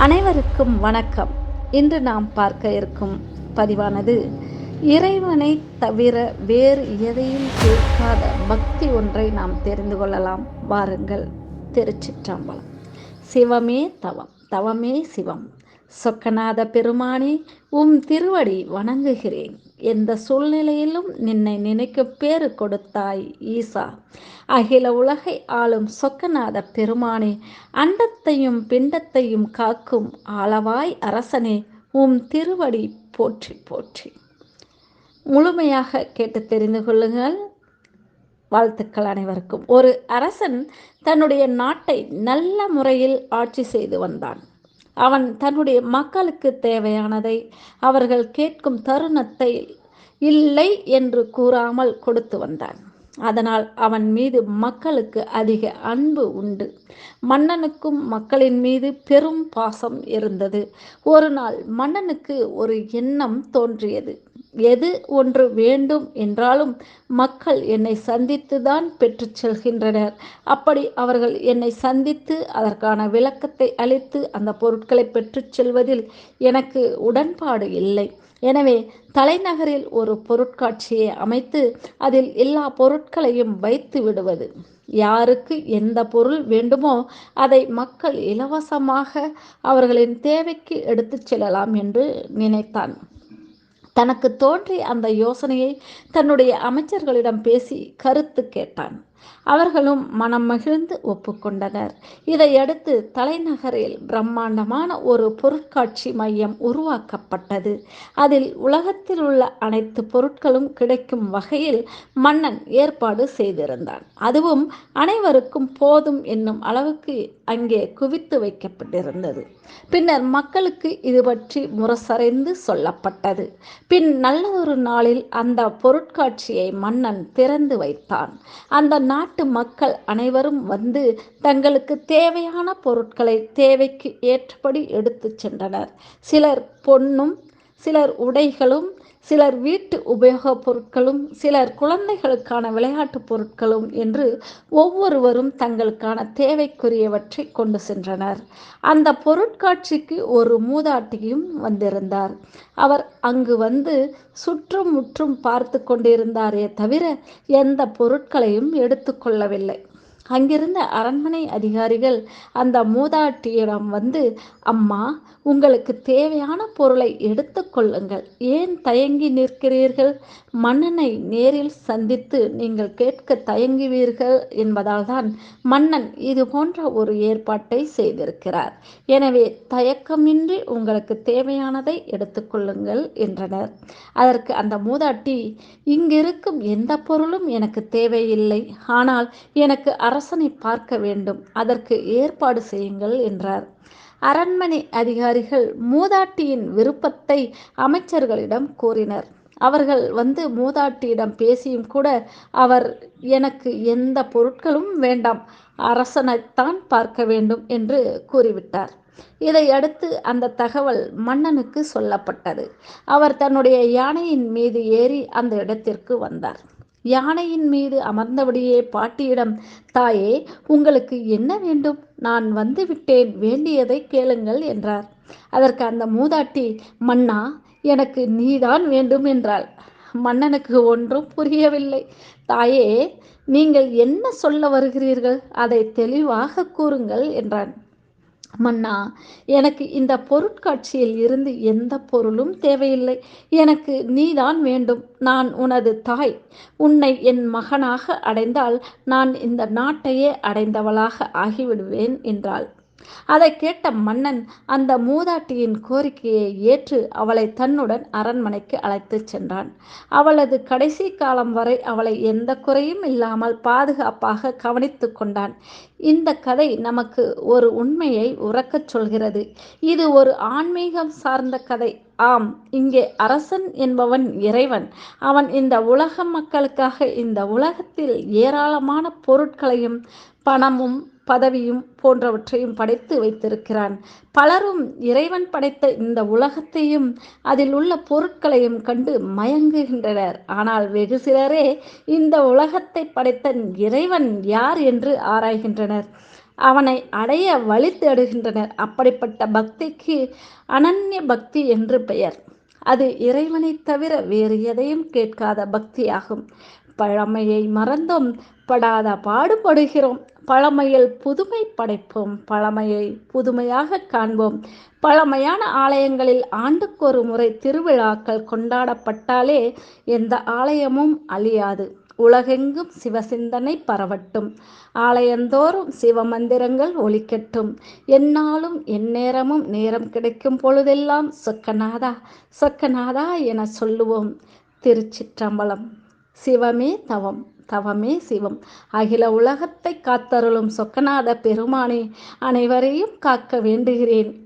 அனைவருக்கும் வணக்கம். இன்று நாம் பார்க்க இருக்கும் பதிவானது இறைவனை தவிர வேறு எதையும் கேட்காத பக்தி ஒன்றை நாம் தெரிந்து கொள்ளலாம். வாருங்கள் திருச்சிற்றம்பலம். சிவமே தவம் தவமே சிவம். சொக்கநாத பெருமானே உம் திருவடி வணங்குகிறேன். எந்த சூழ்நிலையிலும் நின்னை நினைக்க பேறு கொடுத்தாய் ஈசா. அகில உலகை ஆளும் சொக்கநாத பெருமானே அண்டத்தையும் பிண்டத்தையும் காக்கும் ஆளவாய் அரசனே உம் திருவடி போற்றி போற்றி. முழுமையாக கேட்டு தெரிந்து கொள்ளுங்கள். வாழ்த்துக்கள் அனைவருக்கும். ஒரு அரசன் தன்னுடைய நாட்டை நல்ல முறையில் ஆட்சி செய்து வந்தான். அவன் தன்னுடைய மக்களுக்கு தேவையானதை அவர்கள் கேட்கும் தருணத்தை இல்லை என்று கூறாமல் கொடுத்து வந்தான். அதனால் அவன் மீது மக்களுக்கு அதிக அன்பு உண்டு. மன்னனுக்கும் மக்களின் மீது பெரும் பாசம் இருந்தது. ஒரு நாள் மன்னனுக்கு ஒரு எண்ணம் தோன்றியது. எது ஒன்று வேண்டும் என்றாலும் மக்கள் என்னை சந்தித்துதான் பெற்று செல்கின்றனர். அப்படி அவர்கள் என்னை சந்தித்து அதற்கான விளக்கத்தை அளித்து அந்த பொருட்களை பெற்று செல்வதில் எனக்கு உடன்பாடு இல்லை. எனவே தலைநகரில் ஒரு பொருட்காட்சியை அமைத்து அதில் எல்லா பொருட்களையும் வைத்து விடுவது. யாருக்கு எந்த பொருள் வேண்டுமோ அதை மக்கள் இலவசமாக அவர்களின் தேவைக்கு எடுத்துச் செல்லலாம் என்று நினைத்தான். தனக்கு தோன்றி அந்த யோசனையை தன்னுடைய அமைச்சர்களிடம் பேசி கருத்து கேட்டான். அவர்களும் மனம் மகிழ்ந்து ஒப்புக்கொண்டனர். இதையடுத்து தலைநகரில் பிரம்மாண்டமான ஒரு பொருட்காட்சி மையம் உருவாக்கப்பட்டது. அதில் உலகத்தில் உள்ள அனைத்து பொருட்களும் கிடைக்கும் வகையில் மன்னன் ஏற்பாடு செய்திருந்தான். அதுவும் அனைவருக்கும் போதும் என்னும் அளவுக்கு அங்கே குவித்து வைக்கப்பட்டிருந்தது. பின்னர் மக்களுக்கு இது பற்றி முரசறைந்து சொல்லப்பட்டது. பின் நல்லதொரு நாளில் அந்த பொருட்காட்சியை மன்னன் திறந்து வைத்தான். அந்த நாட்டு மக்கள் அனைவரும் வந்து தங்களுக்கு தேவையான பொருட்களை தேவைக்கு ஏற்றபடி எடுத்துச் சென்றனர். சிலர் பொன்னும் சிலர் உடைகளும் சிலர் வீட்டு உபயோகப் பொருட்களும் சிலர் குழந்தைகளுக்கான விளையாட்டுப் பொருட்களும் என்று ஒவ்வொருவரும் தங்களுக்கான தேவைக்குரியவற்றை கொண்டு சென்றனர். அந்த பொருட்காட்சிக்கு ஒரு மூதாட்டியும் வந்திருந்தார். அவர் அங்கு வந்து சுற்றும் முற்றும் பார்த்து கொண்டிருந்தாரே தவிர எந்த பொருட்களையும் எடுத்துக்கொள்ளவில்லை அங்கிருந்த அரண்மனை அதிகாரிகள் அந்த மூதாட்டியிடம் வந்து அம்மா உங்களுக்கு தேவையான பொருளை எடுத்துக்கொள்ளுங்கள் ஏன் தயங்கி நிற்கிறீர்கள்? மன்னனை நேரில் சந்தித்து நீங்கள் கேட்க தயங்குவீர்கள் என்பதால் தான் மன்னன் இது போன்ற ஒரு ஏற்பாட்டை செய்திருக்கிறார். எனவே தயக்கமின்றி உங்களுக்கு தேவையானதை எடுத்துக்கொள்ளுங்கள் என்றனர். அதற்கு அந்த மூதாட்டி இங்கிருக்கும் எந்த பொருளும் எனக்கு தேவையில்லை. ஆனால் எனக்கு அரசனை பார்க்க வேண்டும். அதற்கு ஏற்பாடு செய்யுங்கள் என்றார். அரண்மனை அதிகாரிகள் மூதாட்டியின் விருப்பத்தை அமைச்சர்களிடம் கூறினர் அவர்கள் வந்து மூதாட்டியிடம் பேசியும் கூட அவர் எனக்கு எந்த பொருட்களும் வேண்டாம். அரசனைத்தான் பார்க்க வேண்டும் என்று கூறிவிட்டார். இதை அடுத்து அந்த தகவல் மன்னனுக்கு சொல்லப்பட்டது. அவர் தன்னுடைய யானையின் மீது ஏறி அந்த இடத்திற்கு வந்தார். யானையின் மீது அமர்ந்தபடியே பாட்டியிடம் தாயே உங்களுக்கு என்ன வேண்டும்? நான் வந்து விட்டேன் வேண்டியதை கேளுங்கள் என்றார். அதற்கு அந்த மூதாட்டி மன்னா எனக்கு நீதான் வேண்டும் என்றாள். மன்னனுக்கு ஒன்றும் புரியவில்லை. தாயே நீங்கள் என்ன சொல்ல வருகிறீர்கள்? அதை தெளிவாக கூறுங்கள் என்றான். மன்னா எனக்கு இந்த பொருட்காட்சியில் இருந்து எந்த பொருளும் தேவையில்லை. எனக்கு நீதான் வேண்டும். நான் உனது தாய். உன்னை என் மகனாக அடைந்தால் நான் இந்த நாட்டையே அடைந்தவளாக ஆகிவிடுவேன் என்றாள். அதை கேட்ட மன்னன் அந்த மூதாட்டியின் கோரிக்கையை ஏற்று அவளை தன்னுடன் அரண்மனைக்கு அழைத்துச் சென்றான். அவளது கடைசி காலம் வரை அவளை எந்த குறையும் இல்லாமல் பாதுகாப்பாக கவனித்து கொண்டான். இந்த கதை நமக்கு ஒரு உண்மையை உறக்கச் சொல்கிறது. இது ஒரு ஆன்மீகம் சார்ந்த கதை. ஆம் இங்கே அரசன் என்பவன் இறைவன். அவன் இந்த உலக மக்களுக்காக இந்த உலகத்தில் ஏராளமான பொருட்களையும் பணமும் பதவியும் போன்றவற்றையும் படைத்து வைத்திருக்கிறான். பலரும் இறைவன் படைத்த இந்த உலகத்தையும் அதில் உள்ள பொருட்களையும் கண்டு மயங்குகின்றனர். ஆனால் வெகு சிலரே இந்த உலகத்தை படைத்த இறைவன் யார் என்று ஆராய்கின்றனர். அவனை அடைய வழி தேடுகின்றனர் அப்படிப்பட்ட பக்திக்கு அனன்ய பக்தி என்று பெயர். அது இறைவனை தவிர வேறு எதையும் கேட்காத பக்தியாகும். பழமையை மறந்தும் படாத பாடுபடுகிறோம். பழமையில் புதுமை படைப்போம். பழமையை புதுமையாக காண்போம். பழமையான ஆலயங்களில் ஆண்டுக்கொரு முறை திருவிழாக்கள் கொண்டாடப்பட்டாலே எந்த ஆலயமும் அழியாது. உலகெங்கும் சிவசிந்தனை பரவட்டும். ஆலயந்தோறும் சிவமந்திரங்கள் ஒலிக்கட்டும். என்னாலும் எந்நேரமும் நேரம் கிடைக்கும் பொழுதெல்லாம் சொக்கநாதா சொக்கநாதா என சொல்லுவோம். திருச்சிற்றம்பலம். சிவமே தவம் தவமே சிவம். அகில உலகத்தை காத்தருளும் சொக்கநாத பெருமானே அனைவரையும் காக்க வேண்டுகிறேன்.